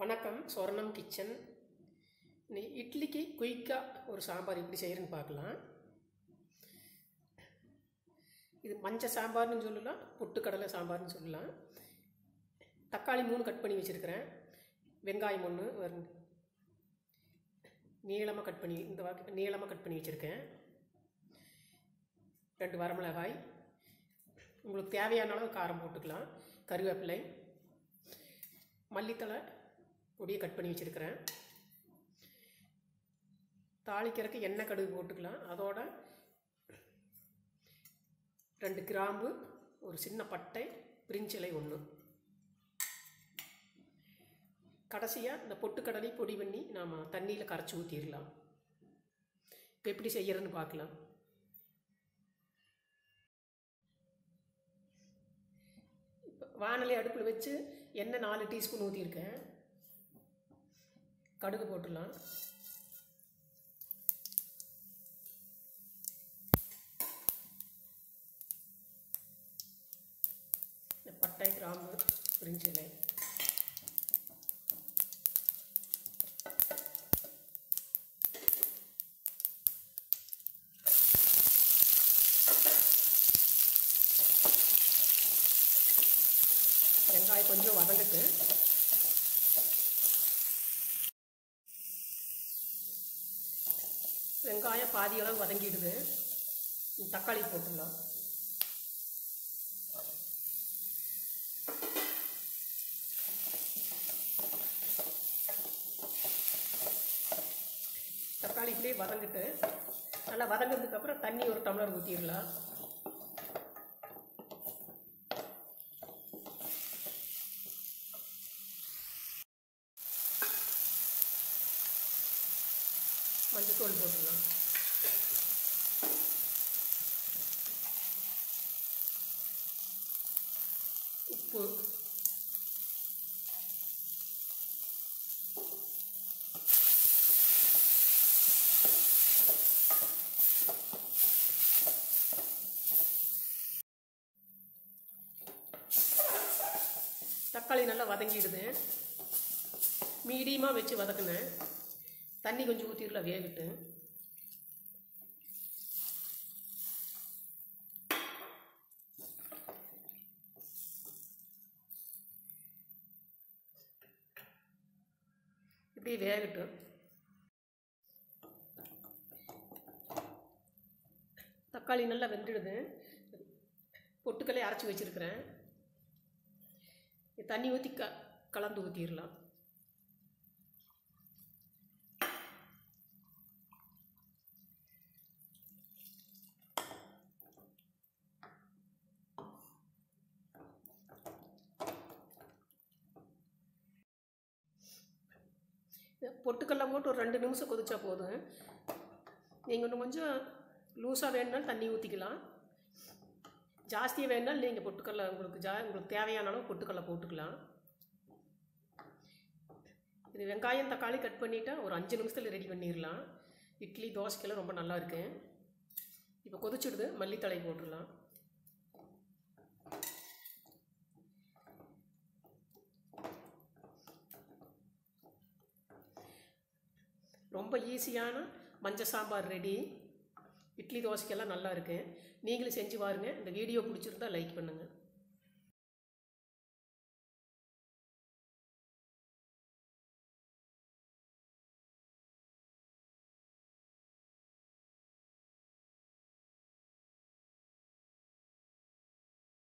வணக்கம் சொர்ணம் கிச்சன். நீ இட்லிக்கு குயிக்காக ஒரு சாம்பார் எப்படி செய்கிறேன்னு பார்க்கலாம். இது மஞ்சள் சாம்பார்னு சொல்லலாம் பொட்டுக்கடலை சாம்பார்னு சொல்லலாம். தக்காளி மூணு கட் பண்ணி வச்சுருக்கிறேன். வெங்காயம் ஒன்று நீளமாக கட் பண்ணி இந்த வாக்கு நீளமாக கட் பண்ணி வச்சுருக்கேன். ரெண்டு வரமிளகாய். உங்களுக்கு தேவையான அளவு காரம் போட்டுக்கலாம். கருவேப்பிலை. மல்லித்தழை. பொடியை கட் பண்ணி வச்சுருக்கிறேன். தாளிக்கிறதுக்கு எண்ணெய் கடுகு போட்டுக்கலாம். அதோட ரெண்டு கிராம்பு ஒரு சின்ன பட்டை பிரிஞ்சிலை ஒன்று கடைசியாக இந்த பொட்டுக்கடலை பொடி பண்ணி நாம் தண்ணியில் கரைச்சி ஊற்றிடலாம் இப்போ எப்படி செய்கிறதுன்னு பார்க்கலாம். இப்போ வானொலி அடுப்பில் வச்சு எண்ணெய் நாலு டீஸ்பூன் ஊற்றிருக்கேன் கடுகு போட்டுடலாம். இந்த பட்டை கிராம்பு பிரிஞ்சிலை வெங்காயம் கொஞ்சம் வதங்கிட்டு வெங்காயம் பாதி அளவு வதங்கிடுது. தக்காளி போட்டுடலாம். தக்காளி இப்படியே வதங்கிட்டு நல்லா வதங்கினதுக்கப்புறம் தண்ணி ஒரு டம்ளர் ஊற்றிடலாம் மஞ்சத்தூள் போட்டுடலாம். உப்பு. தக்காளி நல்லா வதங்கிடுது. மீடியமாக வச்சு வதக்குனேன். தண்ணி கொஞ்சம் ஊற்றிடலாம் வேகட்டு. இப்படி வேகட்டும் தக்காளி நல்லா வெந்துடுது. பொட்டுக்கல்லே அரைச்சி வச்சுருக்கிறேன். தண்ணி ஊற்றி க கலந்து ஊற்றிடலாம் பொட்டுக்கடலை போட்டு ஒரு ரெண்டு நிமிஷம் கொதிச்சா போதும். நீங்கள் இன்னும் கொஞ்சம் லூஸாக வேணுனாலும் தண்ணி ஊற்றிக்கலாம் ஜாஸ்தியாக வேணுனாலும் நீங்கள் பொட்டுக்கடலை உங்களுக்கு ஜா உங்களுக்கு தேவையான அளவு பொட்டுக்கடலை போட்டுக்கலாம். இது வெங்காயம் தக்காளி கட் பண்ணிவிட்டா ஒரு அஞ்சு நிமிஷத்தில் ரெடி பண்ணிடலாம் இட்லி தோசைக்கெல்லாம் ரொம்ப நல்லா இருக்கு. இப்போ கொதிச்சுடுது மல்லித்தழை போட்டுடலாம் ரொம்ப ஈஸியான மஞ்சள் சாம்பார் ரெடி. இட்லி தோசைக்கெல்லாம் நல்லா இருக்கு. நீங்களும் செஞ்சு பாருங்கள் இந்த வீடியோ பிடிச்சிருந்தா லைக் பண்ணுங்கள்